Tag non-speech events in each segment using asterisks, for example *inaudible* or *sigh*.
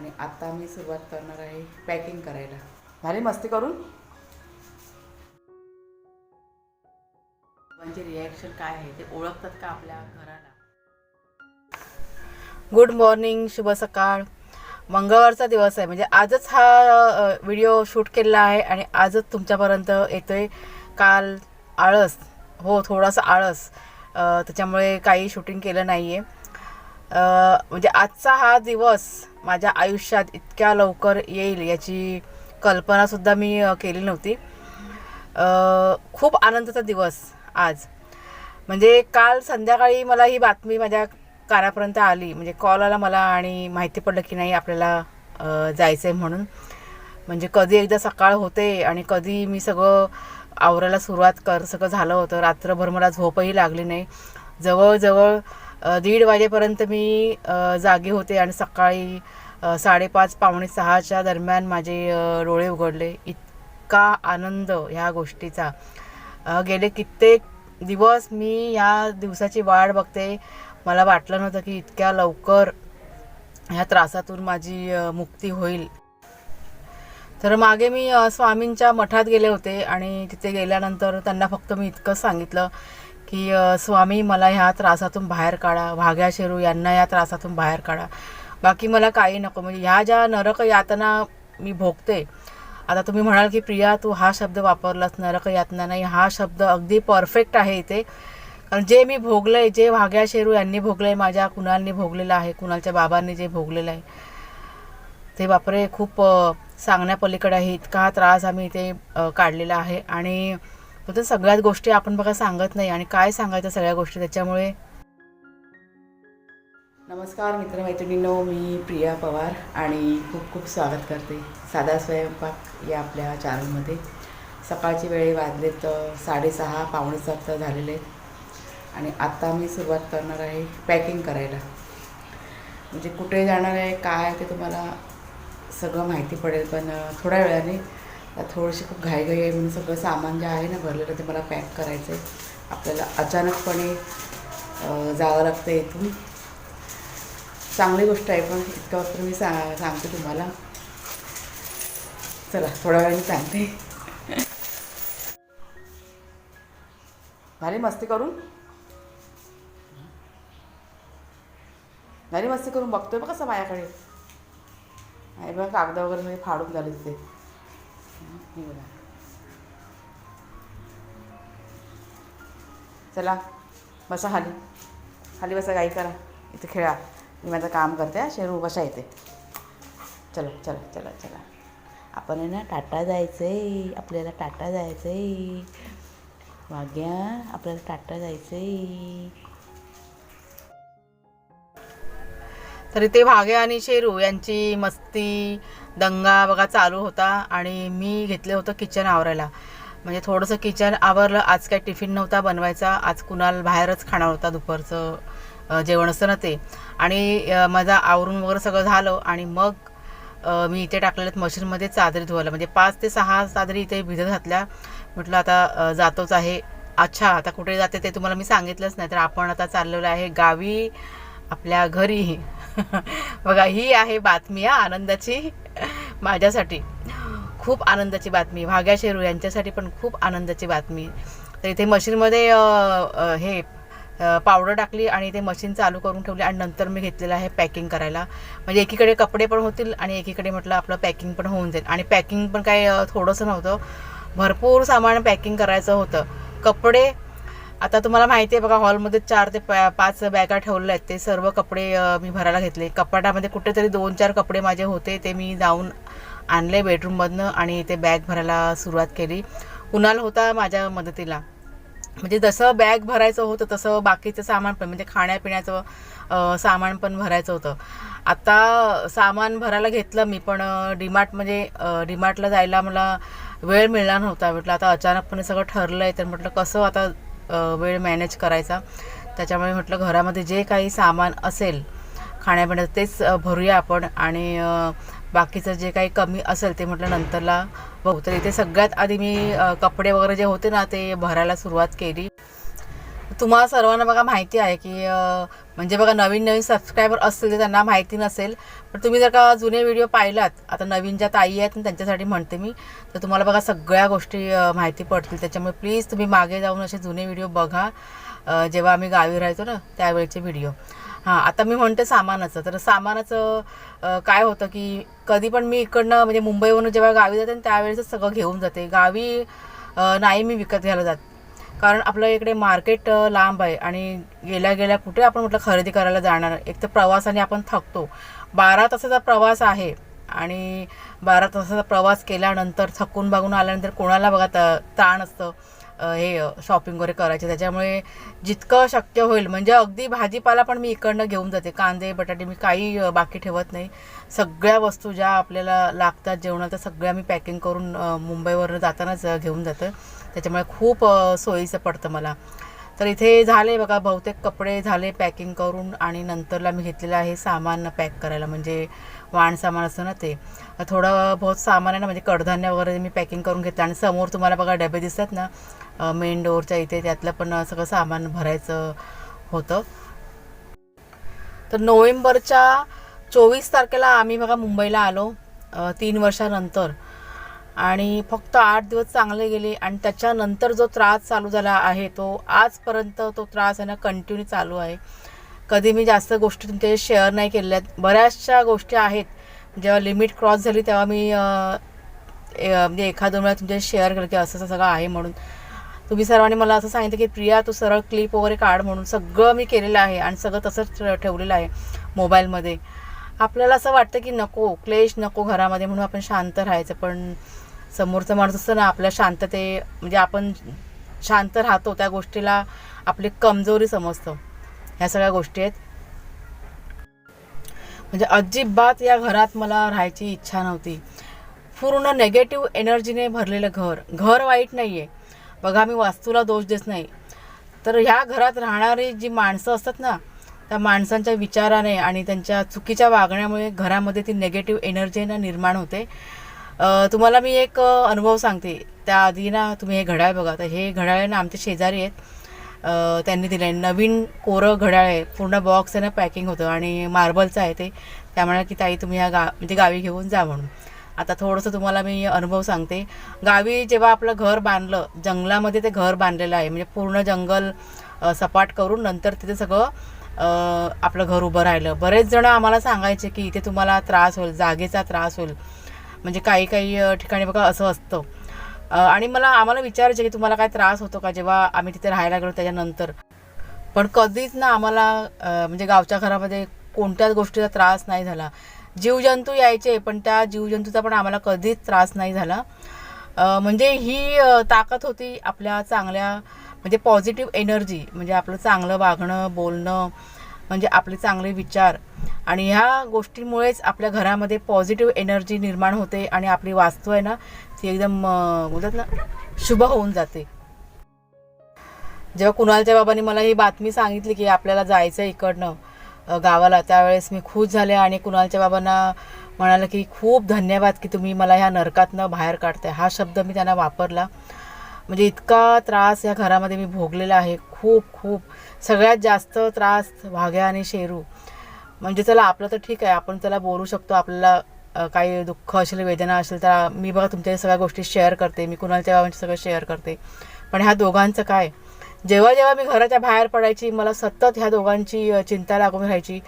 आणि आता मी सुरुवात करणार आहे पॅकिंग करायला. झाली मस्ती करून? म्हणजे रिॲक्शन काय आहे? ते ओळखतात का आपल्या घराला? गुड मॉर्निंग शुभ सकाळ. मंगळवारचा दिवस आहे. म्हणजे आजच हा व्हिडिओ शूट केलेला आहे आणि आजच तुमच्यापर्यंत येतोय काल आळस. हो थोडासा आळस. त्याच्यामुळे काही शूटिंग केलं नाही आहे म्हणजे आजचा हा दिवस माझ्या आयुष्यात इतक्या लवकर येईल याची कल्पनासुद्धा मी केली नव्हती. खूप आनंदाचा दिवस आज. म्हणजे काल संध्याकाळी मला ही बातमी माझ्या कानापर्यंत आली. म्हणजे कॉल आला मला आणि माहिती पडलं की नाही आपल्याला जायचं आहे म्हणून. म्हणजे कधी एकदा सकाळ होते आणि कधी मी सगळं आवरायला सुरुवात कर सगळं झालं होतं. रात्रभर मला झोपही लागली नाही. जवळजवळ दीड वाजेपर्यंत मी जागे होते आणि सकाळी साडेपाच पावणे सहाच्या दरम्यान माझे डोळे उघडले. इतका आनंद ह्या गोष्टीचा. गेले कित्येक दिवस मी या दिवसाची वाट बघते. मला वाटलं नव्हतं की इतक्या लवकर ह्या त्रासातून माझी मुक्ती होईल. तर मागे मी स्वामींच्या मठात गेले होते आणि तिथे गेल्यानंतर त्यांना फक्त मी इतकंच सांगितलं की स्वामी मला ह्या त्रासातून बाहेर काढा भाग्या शेरू यांना या त्रासातून बाहेर काढा. बाकी मला काही नको. म्हणजे ह्या ज्या नरक यातना मी भोगते आता तुम्ही म्हणाल की प्रिया तू हा शब्द वापरलास नरक यातना नाही हा शब्द अगदी परफेक्ट आहे इथे. कारण जे मी भोगलं आहे जे भाग्या शेरू यांनी आहे माझ्या कुणालनी भोगलेलं आहे कुणालच्या बाबांनी जे भोगलेलं आहे ते बापरे खूप सांगण्यापलीकडे आहे. इतका त्रास आम्ही इथे काढलेला आहे. आणि फक्त सगळ्याच गोष्टी आपण बघा सांगत नाही आणि काय सांगायचं सगळ्या गोष्टी त्याच्यामुळे. नमस्कार मित्रमैत्रिणींनो मी प्रिया पवार आणि खूप खूप स्वागत करते साधा स्वयंपाक या आपल्या चॅनलमध्ये सकाळची वेळी वाजलेत साडेसहा पावणे सात झालेले आहेत. आणि आत्ता मी सुरुवात करणार आहे पॅकिंग करायला. म्हणजे कुठे जाणार आहे काय ते तुम्हाला सगळं माहिती पडेल पण थोड्या वेळाने थोडीशी खूप घाईघाई आहे म्हणून सगळं सामान जे आहे ना भरलेलं ते मला पॅक करायचं आहे आपल्याला अचानकपणे जावं लागतं इथून. चांगली गोष्ट आहे पण इतकं मात्र मी सा सांगते तुम्हाला. चला थोड्या वेळाने सांगते. झाली मस्ती करून. झाली मस्ती करून बघतोय बघ कसं माझ्याकडे. आहे बघा कागद वगैरे फाडून झाले ते हे चला बसा खाली. खाली बसा गाई करा. इथे खेळा. मी माझं काम करते शेरू बसा येते चला चला चला चला. आपण आहे ना टाटा जायचं आहे आपल्याला टाटा जायचं आहे वाग्या आपल्याला टाटा जायचं आहे तर इथे भागे आणि शेरू यांची मस्ती दंगा बघा चालू होता आणि मी घेतलं होतं किचन आवरायला. म्हणजे थोडंसं किचन आवरलं आज काय टिफिन नव्हता बनवायचा आज कुणाल बाहेरच खाणार होता दुपारचं जेवण असतं ना ते. आणि माझा आवरून वगैरे सगळं झालं आणि मग मी इथे टाकलेलं मशीनमध्ये चादरी धुवायला. म्हणजे पाच ते सहा चादरी इथे भिजत घातल्या. म्हटलं आता जातोच आहे. अच्छा आता कुठे जाते ते तुम्हाला मी सांगितलंच नाही. तर आपण आता चाललेलो आहे गावी आपल्या घरी. *laughs* बघा ही आहे बातमी हा आनंदाची माझ्यासाठी. खूप आनंदाची बातमी. भाग्या शेरू यांच्यासाठी पण खूप आनंदाची बातमी. तर इथे मशीनमध्ये हे पावडर टाकली आणि ते मशीन चालू करून ठेवली आणि नंतर मी घेतलेलं आहे पॅकिंग करायला. म्हणजे एकीकडे कपडे पण होतील आणि एकीकडे म्हटलं आपलं पॅकिंग पण होऊन जाईल. आणि पॅकिंग पण काय थोडंसं नव्हतं. भरपूर सामान पॅकिंग करायचं होतं. कपडे आता तुम्हाला माहिती आहे बघा हॉलमध्ये चार ते पाच बॅगा ठेवलेल्या आहेत. ते सर्व कपडे मी भरायला घेतले. कपाटामध्ये कुठेतरी दोन चार कपडे माझे होते ते मी जाऊन आणले बेडरूममधनं आणि ते बॅग भरायला सुरुवात केली. कुणाल होता माझ्या मदतीला. म्हणजे जसं बॅग भरायचं होतं तसं बाकीचं सामान पण म्हणजे खाण्यापिण्याचं सामान पण भरायचं होतं. आता सामान भरायला घेतलं मी पण डीमार्ट म्हणजे डीमार्टला जायला मला वेळ मिळणार नव्हता. म्हटलं आता अचानकपणे सगळं ठरलं आहे तर म्हटलं कसं आता वेळ मॅनेज करायचा. त्याच्यामुळे म्हटलं घरामध्ये जे काही सामान असेल खाण्यापिण्याचं तेच भरूया आपण आणि बाकीचं जे काही कमी असेल ते म्हटलं नंतरला बघू. तर इथे सगळ्यात आधी मी कपडे वगैरे जे होते ना ते भरायला सुरुवात केली. तुम्हाला सर्वांना बघा माहिती आहे की म्हणजे बघा नवीन नवीन सबस्क्रायबर असतील तर त्यांना माहिती नसेल पण तुम्ही जर का जुने व्हिडिओ पाहिलात आता नवीन ज्या ताई आहेत त्यांच्यासाठी म्हणते मी तर तुम्हाला बघा सगळ्या गोष्टी माहिती पडतील. त्याच्यामुळे प्लीज तुम्ही मागे जाऊन असे जुने व्हिडिओ बघा जेव्हा आम्ही गावी राहायचो ना त्यावेळेचे व्हिडिओ हां आता मी म्हणते सामानाचं. तर सामानाचं काय होतं की कधी पण मी इकडनं म्हणजे मुंबईवरून जेव्हा गावी जाते त्यावेळेसच सगळं घेऊन जाते. गावी नाही मी विकत घ्यायला जात. कारण आपल्या इकडे मार्केट लांब आहे आणि गेल्या गेल्या कुठे आपण म्हटलं खरेदी करायला जाणार. एक तर प्रवासाने आपण थकतो. बारा तासाचा प्रवास आहे आणि बारा तासाचा प्रवास केल्यानंतर थकून बागून आल्यानंतर कोणाला बघा त ताण असतं. हे शॉपिंग वगैरे करायचे. त्याच्यामुळे जितकं शक्य होईल म्हणजे अगदी भाजीपाला पण मी इकडनं घेऊन जाते. कांदे बटाटे मी काही बाकी ठेवत नाही. सगळ्या वस्तू ज्या आपल्याला लागतात जेवणात त्या सगळ्या मी पॅकिंग करून मुंबईवरून जातानाच घेऊन जातं. त्याच्यामुळे खूप सोयीचं पडतं मला. तर इथे झाले बघा बहुतेक कपडे झाले पॅकिंग करून आणि नंतरला मी घेतलेलं आहे सामान पॅक करायला. म्हणजे वाण सामान असतं ना ते. थोडं बहुत सामान आहे ना म्हणजे कडधान्य वगैरे मी पॅकिंग करून घेतलं. आणि समोर तुम्हाला बघा डबे दिसतात ना मेन डोअरच्या इथे त्यातलं पण सगळं सामान भरायचं होतं. तर नोव्हेंबरच्या चोवीस तारखेला आम्ही बघा मुंबईला आलो तीन वर्षानंतर. आणि फक्त आठ दिवस चांगले गेले आणि त्याच्यानंतर जो त्रास चालू झाला आहे तो आजपर्यंत तो त्रास आहे ना कंटिन्यू चालू आहे. कधी मी जास्त गोष्टी तुमच्या शेअर नाही केलेल्या आहेत बऱ्याचशा गोष्टी आहेत. जेव्हा लिमिट क्रॉस झाली तेव्हा मी म्हणजे एखाद वेळा तुमच्या शेअर केलं की असं असं सगळं आहे म्हणून. तुम्ही सर्वांनी मला असं सांगितलं की प्रिया तू सरळ क्लिप वगैरे काढ म्हणून. सगळं मी केलेलं आहे आणि सगळं तसंच ठेवलेलं आहे मोबाईलमध्ये. आपल्याला असं वाटतं की नको क्लेश नको घरामध्ये म्हणून आपण शांत राहायचं. पण समोरचं माणूस असतं ना आपल्या शांतते म्हणजे आपण शांत राहतो त्या गोष्टीला आपली कमजोरी समजतं. ह्या सगळ्या गोष्टी आहेत. म्हणजे अजिबात या घरात मला राहायची इच्छा नव्हती. पूर्ण नेगेटिव्ह एनर्जीने भरलेलं घर. घर वाईट नाही आहे बघा मी वास्तूला दोष देत नाही. तर ह्या घरात राहणारी जी माणसं असतात ना त्या माणसांच्या विचाराने आणि त्यांच्या चुकीच्या वागण्यामुळे घरामध्ये ती नेगेटिव्ह एनर्जी ना निर्माण होते. तुम्हाला मी एक अनुभव सांगते. त्याआधी ना तुम्ही हे घड्याळ बघा. तर हे घड्याळ ना आमचे शेजारी आहेत. त्यांनी दिलं आहे नवीन कोरं घड्याळ आहे. पूर्ण बॉक्स आहे ना पॅकिंग होतं आणि मार्बलचं आहे ते. त्यामुळे की ताई तुम्ही ह्या गा म्हणजे गावी घेऊन जा म्हणून. आता थोडंसं तुम्हाला मी अनुभव सांगते. गावी जेव्हा आपलं घर बांधलं जंगलामध्ये ते घर बांधलेलं आहे. म्हणजे पूर्ण जंगल सपाट करून नंतर तिथे सगळं आपलं घर उभं राहिलं. बरेच जण आम्हाला सांगायचे की इथे तुम्हाला त्रास होईल जागेचा त्रास होईल. म्हणजे काही काही ठिकाणी बघा असं असतं. आणि मला आम्हाला विचारायचे की तुम्हाला काय त्रास होतो का जेव्हा आम्ही तिथे राहायला गेलो त्याच्यानंतर? पण कधीच ना आम्हाला म्हणजे गावच्या घरामध्ये कोणत्याच गोष्टीचा त्रास नाही झाला. जीवजंतू यायचे पण त्या जीवजंतूचा पण आम्हाला कधीच त्रास नाही झाला. म्हणजे ही ताकद होती आपल्या चांगल्या म्हणजे पॉझिटिव्ह एनर्जी म्हणजे आपलं चांगलं वागणं बोलणं म्हणजे आपले चांगले विचार. आणि ह्या गोष्टींमुळेच आपल्या घरामध्ये पॉझिटिव्ह एनर्जी निर्माण होते आणि आपली वास्तू आहे ना ती एकदम बोलतात ना शुभ होऊन जाते. जेव्हा कुणालच्या बाबांनी मला ही बातमी सांगितली की आपल्याला जायचं आहे इकडनं गावाला. त्यावेळेस मी खुश झाले आणि कुणालच्या बाबांना म्हणाले की खूप धन्यवाद की तुम्ही मला ह्या नरकातनं बाहेर काढताय. हा शब्द मी त्यांना वापरला. म्हणजे इतका त्रास या घरामध्ये मी भोगलेला आहे. खूप खूप. सगळ्यात जास्त त्रास वाघ्या आणि शेरू. म्हणजे चला आपलं तर ठीक आहे. आपण त्याला बोलू शकतो. आपल्याला काही दुःख असेल वेदना असेल तर मी बघा तुमच्या सगळ्या गोष्टी शेअर करते. मी कुणालच्या बाबांची सगळं शेअर करते. पण ह्या दोघांचं काय? जेव्हा जेव्हा मी घराच्या बाहेर पडायची मला सतत ह्या दोघांची चिंता लागून राहायची.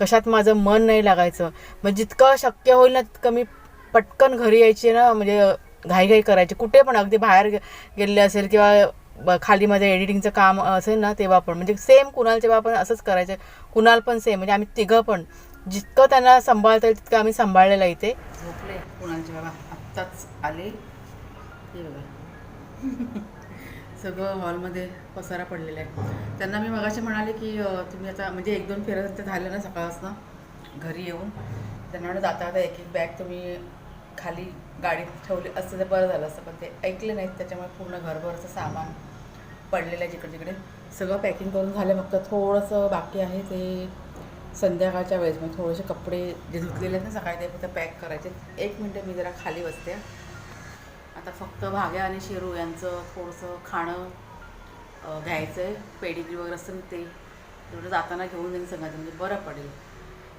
कशात माझं मन नाही लागायचं. मग जितकं शक्य होईल ना तितकं मी पटकन घरी यायची ना म्हणजे घाईघाई करायची. कुठे पण अगदी बाहेर गे- गेलेले असेल किंवा ब- माझ्या एडिटिंगचं काम असेल ना तेव्हा पण. म्हणजे सेम कुणाल तेव्हा पण असंच करायचं. कुणाल पण सेम म्हणजे आम्ही तिघं पण. जितकं त्यांना सांभाळता येईल तितकं आम्ही सांभाळलेलं आहे इथे. झोपले. कुणालचे बाबा आत्ताच आले. सगळं हॉलमध्ये पसारा पडलेला आहे. त्यांना मी मगाशी म्हणाले की तुम्ही आता म्हणजे एक दोन फेऱ्या तर झालं ना सकाळपासून घरी येऊन. त्यांना म्हणून जाता आता एक एक बॅग तुम्ही खाली गाडीत ठेवली असतं तर बरं झालं असतं पण ते ऐकले नाहीत. त्याच्यामुळे पूर्ण घरभरचं सामान पडलेलं आहे जिकडे तिकडे सगळं पॅकिंग करून झालं. फक्त थोडंसं बाकी आहे ते संध्याकाळच्या वेळेस. मग थोडेसे कपडे जे धुतलेले आहेत ना सकाळी ते फक्त पॅक करायचे. एक मिनटं मी जरा खाली बसते आता फक्त भाग्या आणि शेरू यांचं थोडंसं खाणं घ्यायचं आहे पेडिग्री वगैरे असं ते तेवढं जाताना घेऊन जाईन सांगायचं म्हणजे बरं पडेल.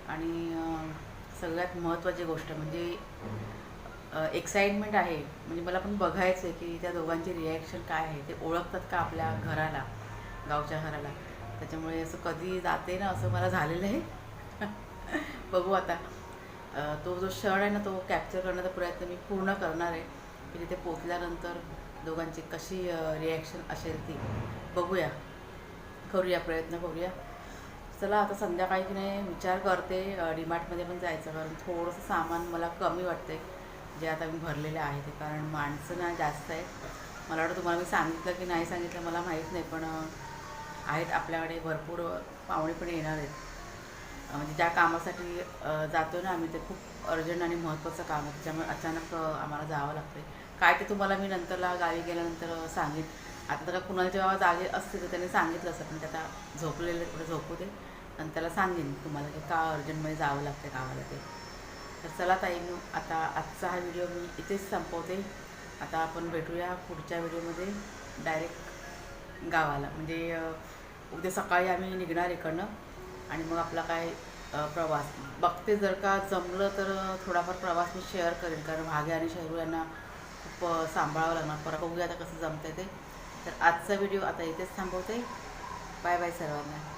आणि सगळ्यात महत्त्वाची गोष्ट म्हणजे एक्साइटमेंट आहे. म्हणजे मला पण बघायचं आहे की त्या दोघांची रिॲक्शन काय आहे. ते ओळखतात का आपल्या घराला गावच्या घराला? त्याच्यामुळे असं कधी जाते ना असं मला झालेलं आहे. *laughs* बघू आता. तो जो क्षण आहे ना तो कॅप्चर करण्याचा प्रयत्न मी पूर्ण करणार आहे. की तिथे पोचल्यानंतर दोघांची कशी रिॲक्शन असेल ती बघूया. करूया प्रयत्न करूया. चला आता संध्याकाळी की नाही विचार करते. डीमार्टमध्ये पण जायचं कारण थोडंसं सामान मला कमी वाटते जे आता मी भरलेले आहे ते कारण माणसं ना जास्त आहेत. मला वाटतं तुम्हाला मी सांगितलं की नाही सांगितलं मला माहीत नाही पण आहेत आपल्याकडे भरपूर पाहुणे पण येणार आहेत. म्हणजे ज्या कामासाठी जातो ना आम्ही ते खूप अर्जंट आणि महत्त्वाचं काम आहे. त्याच्यामुळे अचानक आम्हाला जावं लागतं काय ते तुम्हाला मी नंतरला गावी गेल्यानंतर सांगेन. आता त्याला कुणाला जेव्हा जागे असते तर त्याने सांगितलं असं पण त्याला आता थोडं झोपू दे. आणि त्याला सांगेन तुम्हाला की का अर्जंटमध्ये जावं लागतं गावाला ते. तर चला ताई मी आता आजचा हा व्हिडिओ मी इथेच संपवते. आता आपण भेटूया पुढच्या व्हिडिओमध्ये डायरेक्ट गावाला. म्हणजे उद्या सकाळी आम्ही निघणार इकडनं. आणि मग आपला काय प्रवास. बघते जर का जमलं तर थोडाफार प्रवास मी शेअर करेन. कारण भाग्य आणि शहरू यांना खूप सांभाळावं लागणार. परत बघूया आता कसं जमतं ते. तर आजचा व्हिडिओ आता इथेच थांबवते. बाय बाय सर्वांना.